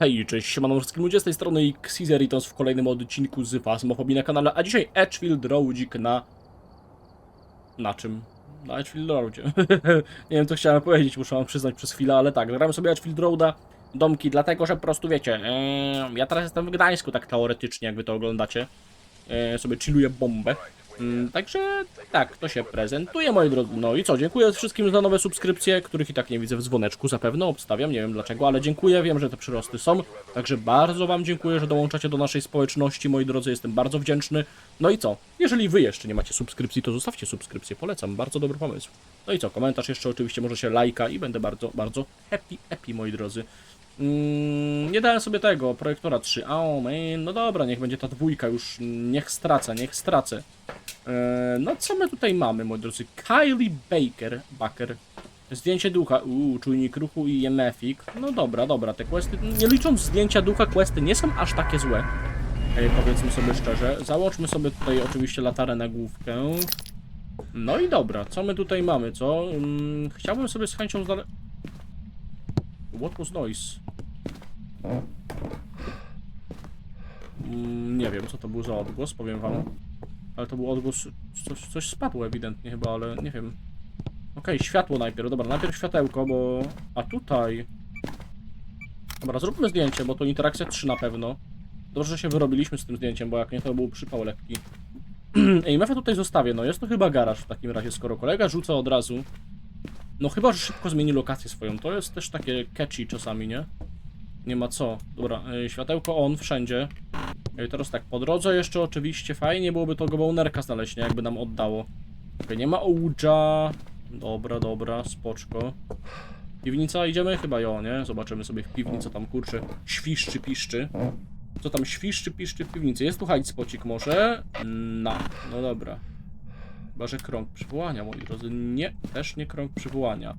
Hej, cześć, siemano wszystkim ludzie, z tej strony Xizeritos w kolejnym odcinku z Fasmofobii na kanale, a dzisiaj Edgefield Roadzik na... Na czym? Na Edgefield Roadzie. nie wiem co chciałem powiedzieć, muszę wam przyznać przez chwilę, ale tak, gramy sobie Edgefield Roada, domki, dlatego, że po prostu wiecie, ja teraz jestem w Gdańsku, tak teoretycznie, jak wy to oglądacie, e, sobie chilluję bombę. Mm, Także tak, to się prezentuje, moi drodzy. No i co, dziękuję wszystkim za nowe subskrypcje, których i tak nie widzę w dzwoneczku zapewne, obstawiam, nie wiem dlaczego, ale dziękuję, wiem, że te przyrosty są. Także bardzo Wam dziękuję, że dołączacie do naszej społeczności, moi drodzy, jestem bardzo wdzięczny. No i co, jeżeli Wy jeszcze nie macie subskrypcji, to zostawcie subskrypcję, polecam, bardzo dobry pomysł. No i co, komentarz jeszcze oczywiście możecie lajka i będę bardzo, bardzo happy, happy, moi drodzy. Mm, nie dałem sobie tego, projektora 3. O, man, no dobra, niech będzie ta dwójka już, niech stracę, niech stracę. Eee, no co my tutaj mamy, moi drodzy? Kylie Baker, Baker. Zdjęcie ducha, uuu, czujnik ruchu i emefik. No dobra, dobra, te questy, nie licząc zdjęcia ducha, questy nie są aż takie złe. Ej, powiedzmy sobie szczerze. Załączmy sobie tutaj oczywiście latarę na główkę. No i dobra, co my tutaj mamy, co? Mm, chciałbym sobie z chęcią znale... What was noise? Mm, nie wiem, co to był za odgłos, powiem wam. Ale to był odgłos, coś, coś spadło ewidentnie chyba, ale nie wiem. Okej, światło najpierw, dobra, najpierw światełko, bo... A tutaj... Dobra, zróbmy zdjęcie, bo to interakcja 3 na pewno. Dobrze, że się wyrobiliśmy z tym zdjęciem, bo jak nie, to był przypał lekki. Ej, mefę tutaj zostawię, no jest to chyba garaż w takim razie, skoro kolega rzuca od razu. No chyba, że szybko zmieni lokację swoją, to jest też takie catchy czasami, nie? Nie ma co. Dobra, y, światełko on wszędzie. I teraz tak, po drodze jeszcze oczywiście fajnie byłoby tego bonerka znaleźć, nie? Jakby nam oddało. Okej, nie ma Ouija. Dobra, dobra, spoczko. Piwnica, idziemy? Chyba jo, nie? Zobaczymy sobie w piwnicy, tam kurczę, świszczy, piszczy. Co tam świszczy, piszczy w piwnicy? Jest tu hide spocik może? No, no dobra. Chyba, że krąg przywołania, moi drodzy. Nie, też nie krąg przywołania.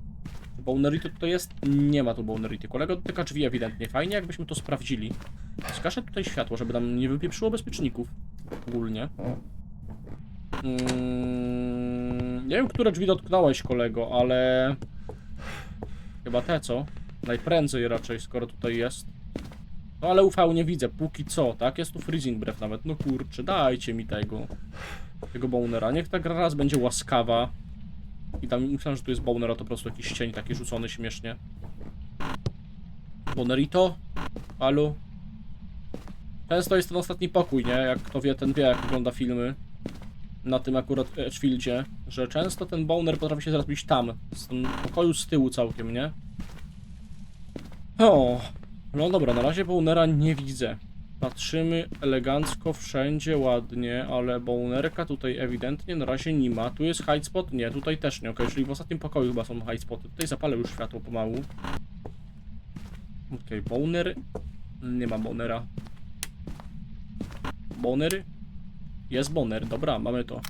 Bonerity tutaj jest? Nie ma tu Bonerity. Kolega dotyka drzwi ewidentnie. Fajnie, jakbyśmy to sprawdzili. Skaszę tutaj światło, żeby nam nie wypieprzyło bezpieczników. Ogólnie. Mm, nie wiem, które drzwi dotknąłeś, kolego, ale... Chyba te, co? Najprędzej raczej, skoro tutaj jest. No ale UV nie widzę, póki co, tak? Jest tu freezing breath nawet. No kurczę, dajcie mi tego. Tego bonera. Niech ta gra raz będzie łaskawa. I tam myślałem, że tu jest boner, a to po prostu jakiś cień taki rzucony śmiesznie. Bonerito? Halo? Często jest ten ostatni pokój, nie? Jak kto wie, ten wie, jak wygląda filmy. Na tym akurat Edgefieldzie, że często ten boner potrafi się zrobić tam, z tym pokoju z tyłu całkiem, nie? O, no dobra, na razie bonera nie widzę. Patrzymy elegancko, wszędzie ładnie, ale bonerka tutaj ewidentnie na razie nie ma. Tu jest hide spot? Nie, tutaj też nie, okej, czyli w ostatnim pokoju chyba są hide spoty. Tutaj zapalę już światło pomału. Okej, boner. Nie ma bonera. Boner? Jest boner, dobra, mamy to.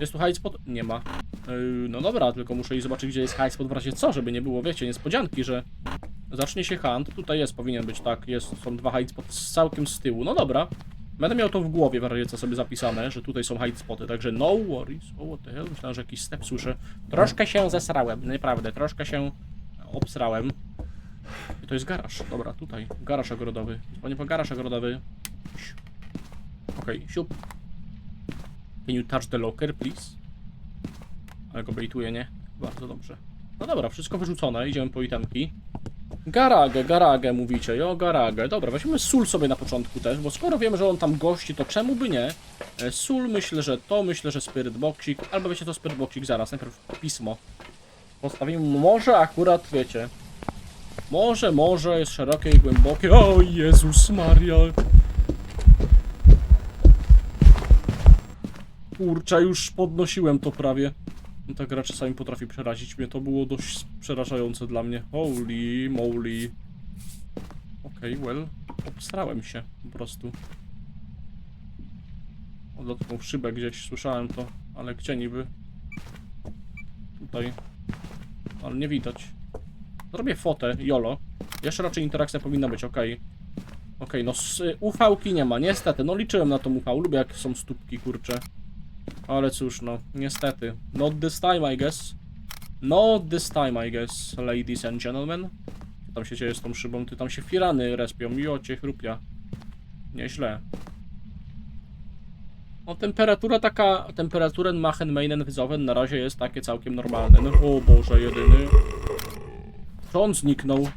Jest tu spot? Nie ma. Yy, no dobra, tylko muszę iść zobaczyć, gdzie jest hide spot w razie co, żeby nie było, wiecie, niespodzianki, że zacznie się hunt. Tutaj jest, powinien być, tak, jest, są dwa hide spoty całkiem z tyłu. No dobra. Będę miał to w głowie w razie co sobie zapisane, że tutaj są hide także no worries. O, what the hell? Myślałem, że jakiś step słyszę. Troszkę się zesrałem, naprawdę, troszkę się obsrałem. I to jest garaż. Dobra, tutaj. Garaż ogrodowy. Panie po garaż ogrodowy. Okej, siup. Can you touch the locker, please? Ale go bejtuje, nie? Bardzo dobrze. No dobra, wszystko wyrzucone, idziemy po itemki. Garagę, garagę mówicie, jo, garagę. Dobra, weźmy sól sobie na początku też, bo skoro wiemy, że on tam gości, to czemu by nie? E, Sól, myślę, że to, myślę, że spirit boxik, albo wiecie to spirit boxik zaraz, najpierw pismo. Postawimy, może akurat, wiecie, może, może jest szerokie i głębokie. O Jezus Maria. Kurczę, już podnosiłem to prawie. No ta gra czasami potrafi przerazić mnie. To było dość przerażające dla mnie. Holy moly. Okej, well. Obstrałem się po prostu. Dotknął w szybę gdzieś, słyszałem to. Ale gdzie niby? Tutaj. Ale nie widać. Zrobię fotę, jolo. Jeszcze raczej interakcja powinna być, okej. Okej, no s- ufałki nie ma, niestety. No liczyłem na tą ufał, lubię jak są stópki, kurcze. Ale cóż, no, niestety. Not this time, I guess. Not this time, I guess, ladies and gentlemen. Co tam się dzieje z tą szybą? Ty tam się firany respią. Jocie chrupia. Nieźle. No temperatura taka, temperaturen machen meinen widzowen na razie jest takie całkiem normalne. No, o Boże, jedyny. To on zniknął.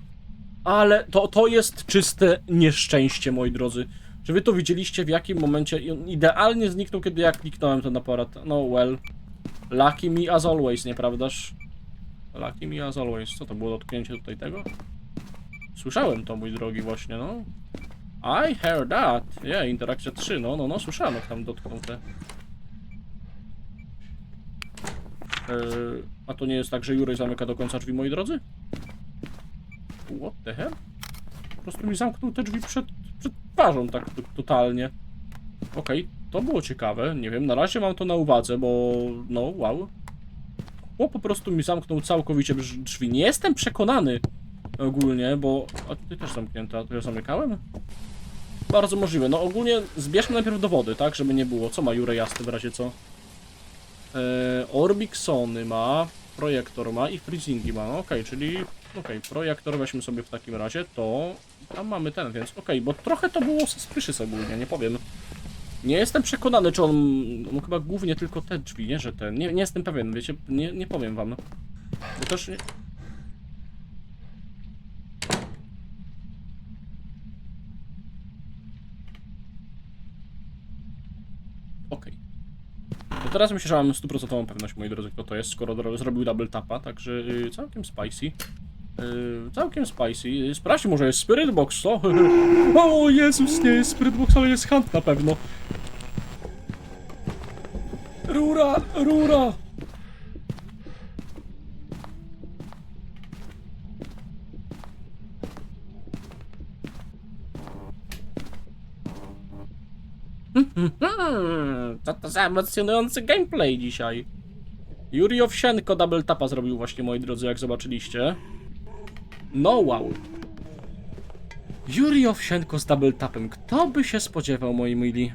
Ale to, to jest czyste nieszczęście, moi drodzy. Czy wy to widzieliście w jakim momencie? Idealnie zniknął, kiedy ja kliknąłem ten aparat. No well. Lucky me as always, nieprawdaż? Lucky me as always. Co to było dotknięcie tutaj tego? Słyszałem to, mój drogi, właśnie, no. I heard that. Yeah, interakcja 3, no, no, no, słyszałem jak tam dotknął te. Eee, a to nie jest tak, że Jurej zamyka do końca drzwi, moi drodzy? What the hell? Po prostu mi zamknął te drzwi przed, przed twarzą tak totalnie. Okej, to było ciekawe, nie wiem, na razie mam to na uwadze, bo no, wow. O, po prostu mi zamknął całkowicie drzwi. Nie jestem przekonany ogólnie, bo... A tutaj też zamknięte, a to ja zamykałem? Bardzo możliwe. No ogólnie zbierzmy najpierw dowody, tak, żeby nie było. Co ma Jure Jasny w razie co? Eee, Orbixony ma, projektor ma i freezingi ma. Okej, czyli... Okej, projektor weźmy sobie w takim razie, to... Tam mamy ten, więc okej, bo trochę to było suspicious ogólnie, nie powiem. Nie jestem przekonany, czy on... No chyba głównie tylko te drzwi, nie, że ten... Nie, nie jestem pewien, wiecie, nie, nie powiem wam. Bo też... Nie... Okej. No teraz myślę, że mam stuprocentową pewność, moi drodzy, kto to jest, skoro zrobił double tapa, także y, całkiem spicy. Y, całkiem spicy. Sprawdźmy, może jest Spirit Box, co? o Jezus, nie jest Spirit Box, ale jest Hunt na pewno. Rura, rura! Co to za emocjonujący gameplay dzisiaj. Yuri Owsienko double tapa zrobił właśnie, moi drodzy, jak zobaczyliście. No wow. Yuri Owsienko z double tapem. Kto by się spodziewał, moi mili?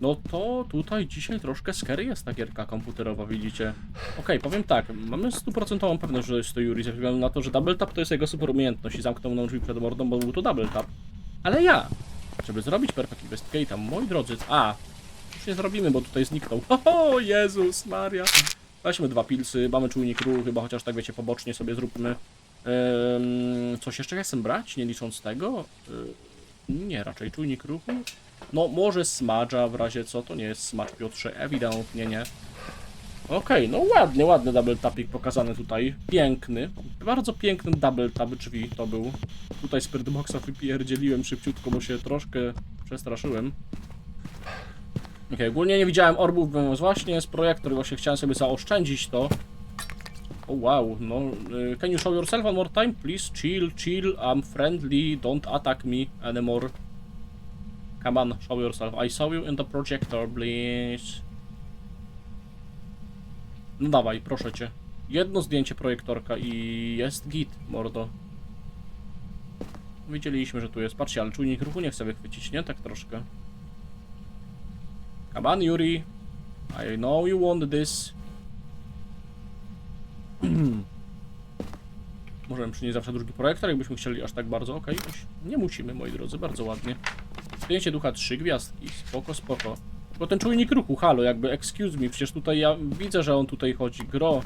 No to tutaj dzisiaj troszkę scary jest ta gierka komputerowa, widzicie. Okej, powiem tak, mamy stuprocentową pewność, że jest to Yuri, ze względu na to, że double tap to jest jego super umiejętność i zamknął nam drzwi przed mordą, bo był to double tap. Ale ja, żeby zrobić Perfect Investigate'a, moi drodzy, a, już nie zrobimy, bo tutaj zniknął. O Jezus Maria. Weźmy dwa pilsy, mamy czujnik ruchu, chyba chociaż tak wiecie, pobocznie sobie zróbmy. Coś jeszcze chcę brać, nie licząc tego? Ehm, nie, raczej czujnik ruchu. No, może smadża w razie co, to nie jest smacz Piotrze, ewidentnie nie. Okej, no ładny, ładny double tapik pokazany tutaj. Piękny, bardzo piękny double tap drzwi to był. Tutaj Spirit Boxa wypierdzieliłem szybciutko, bo się troszkę przestraszyłem. Okej, ogólnie nie widziałem orbów, więc właśnie z projektor, właśnie chciałem sobie zaoszczędzić to. O wow, no, y, can you show yourself one more time, please? Chill, chill, I'm friendly, don't attack me anymore. Come on, show yourself. I saw you in the projector, please. No dawaj, proszę cię. Jedno zdjęcie projektorka i jest git, mordo. Widzieliśmy, że tu jest. Patrzcie, ale czujnik ruchu nie chce wychwycić, nie? Tak troszkę. Come on, Yuri. I know you want this. Możemy przynieść zawsze drugi projektor, jakbyśmy chcieli aż tak bardzo. Okej, już nie musimy, moi drodzy, bardzo ładnie. Zdjęcie ducha trzy gwiazdki, spoko, spoko. Tylko ten czujnik ruchu, halo, jakby, excuse me, przecież tutaj ja widzę, że on tutaj chodzi, gro.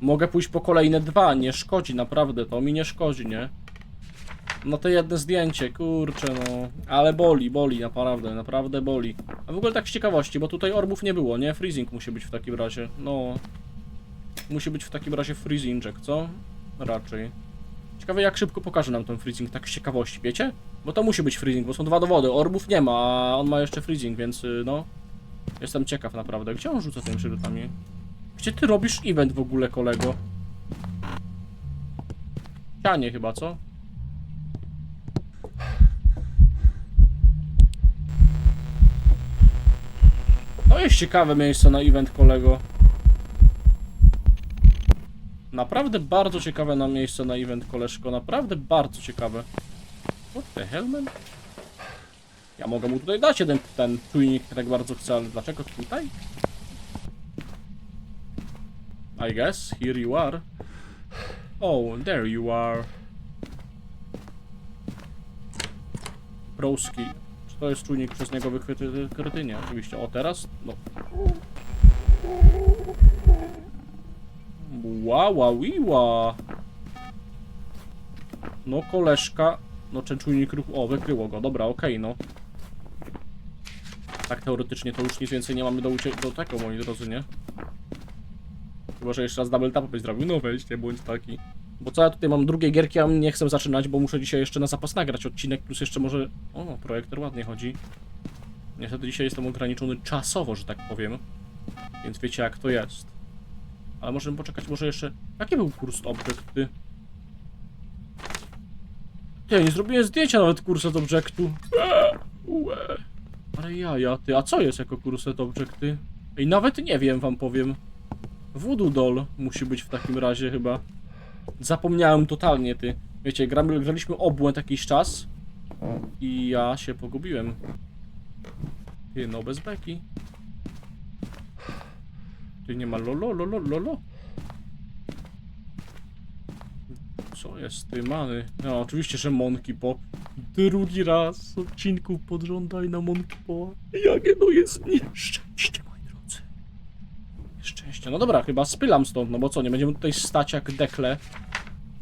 Mogę pójść po kolejne dwa, nie szkodzi, naprawdę, to mi nie szkodzi, nie? No to jedno zdjęcie, kurczę, no. Ale boli, boli, naprawdę, naprawdę boli. A w ogóle tak z ciekawości, bo tutaj orbów nie było, nie? Freezing musi być w takim razie, no. Musi być w takim razie freezingek, co? Raczej. Ciekawe jak szybko pokaże nam ten freezing, tak z ciekawości, wiecie? Bo to musi być freezing, bo są dwa dowody. Orbów nie ma, a on ma jeszcze freezing, więc y, no. Jestem ciekaw naprawdę. Gdzie on rzuca tymi przedmiotami? Gdzie ty robisz event w ogóle, kolego? Cianie chyba, co? To jest ciekawe miejsce na event, kolego. Naprawdę bardzo ciekawe na miejsce na event, koleżko. Naprawdę bardzo ciekawe. What the hell, man? Ja mogę mu tutaj dać jeden ten czujnik, tak bardzo chcę, ale dlaczego tutaj? I guess, here you are. Oh, there you are. Broski. To jest czujnik przez niego wykryty kretynie? Oczywiście. O, teraz? No. Ła, wiła. No, koleżka. No, ten czujnik ruchu. O, wykryło go. Dobra, okej, no. Tak teoretycznie to już nic więcej nie mamy do, ucie- do tego, moi drodzy, nie? Chyba, że jeszcze raz double tap byś zrobił. No weź, nie bądź taki. Bo co ja tutaj mam drugie gierki, a nie chcę zaczynać, bo muszę dzisiaj jeszcze na zapas nagrać odcinek, plus jeszcze może... O, projektor ładnie chodzi. Niestety dzisiaj jestem ograniczony czasowo, że tak powiem. Więc wiecie jak to jest. Ale możemy poczekać, może jeszcze... Jaki był kurs obiekty? Ty, nie zrobiłem zdjęcia nawet kurset obiektu. Ale jaja, ty, a co jest jako kurset obiekty? Ej, nawet nie wiem, wam powiem. Voodoo Doll musi być w takim razie chyba. Zapomniałem totalnie, ty. Wiecie, gramy, graliśmy obłęd jakiś czas i ja się pogubiłem. Ty, no bez beki. Ty, nie ma lolo, lolo, lolo. Co jest, ty, many? No, oczywiście, że Monki po drugi raz odcinków podżądaj na Monki po. Jakie to jest nieszczęście, Nieszczęście. No dobra, chyba spylam stąd, no bo co, nie będziemy tutaj stać jak dekle.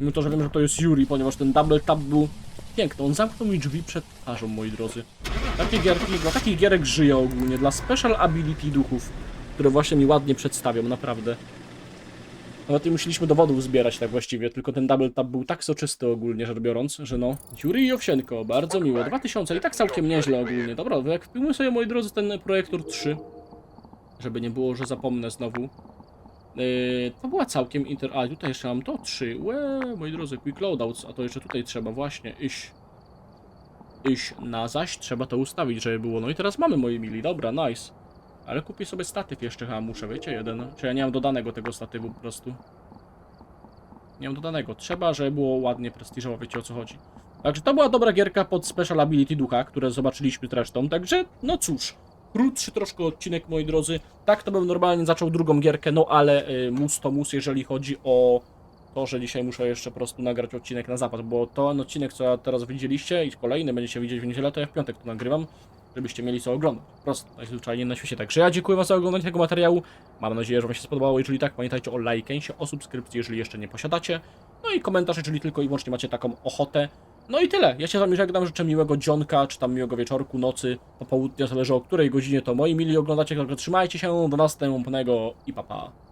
Mimo to, że wiem, że to jest Yuri, ponieważ ten double tap był piękny. On zamknął mi drzwi przed twarzą, moi drodzy. Takie gierki, dla takich gierek żyję ogólnie, dla special ability duchów, które właśnie mi ładnie przedstawią, naprawdę. Nawet nie musieliśmy dowodów zbierać tak właściwie, tylko ten double tap był tak soczysty ogólnie rzecz biorąc, że no. Yuri i Owsienko, bardzo miło. 2000 i tak całkiem nieźle ogólnie. Dobra, jak wpijmy sobie, moi drodzy, ten projektor 3, żeby nie było, że zapomnę znowu. Yy, to była całkiem inter... A, tutaj jeszcze mam to 3. Łe, moi drodzy, quick loadouts, a to jeszcze tutaj trzeba właśnie iść. Iść na zaś, trzeba to ustawić, żeby było. No i teraz mamy moi mili, dobra, nice. Ale kupię sobie statyw jeszcze chyba muszę, wiecie, jeden. Czy ja nie mam dodanego tego statywu po prostu. Nie mam dodanego. Trzeba, żeby było ładnie prestiżowo, wiecie o co chodzi. Także to była dobra gierka pod Special Ability Ducha, które zobaczyliśmy zresztą. Także, no cóż, krótszy troszkę odcinek, moi drodzy. Tak to bym normalnie zaczął drugą gierkę, no ale y, mus to mus, jeżeli chodzi o to, że dzisiaj muszę jeszcze po prostu nagrać odcinek na zapas, bo to odcinek, co teraz widzieliście i kolejny będziecie widzieć w niedzielę, to ja w piątek to nagrywam, żebyście mieli co oglądać. Po prostu, najzwyczajniej na świecie. Także ja dziękuję wam za oglądanie tego materiału. Mam nadzieję, że wam się spodobało. Jeżeli tak, pamiętajcie o lajkęsie, o subskrypcji, jeżeli jeszcze nie posiadacie. No i komentarz, jeżeli tylko i wyłącznie macie taką ochotę. No i tyle. Ja się z wami żegnam, życzę miłego dzionka, czy tam miłego wieczorku, nocy, popołudnia, zależy o której godzinie to moi mili oglądacie. Trzymajcie się, do następnego i papa. Pa.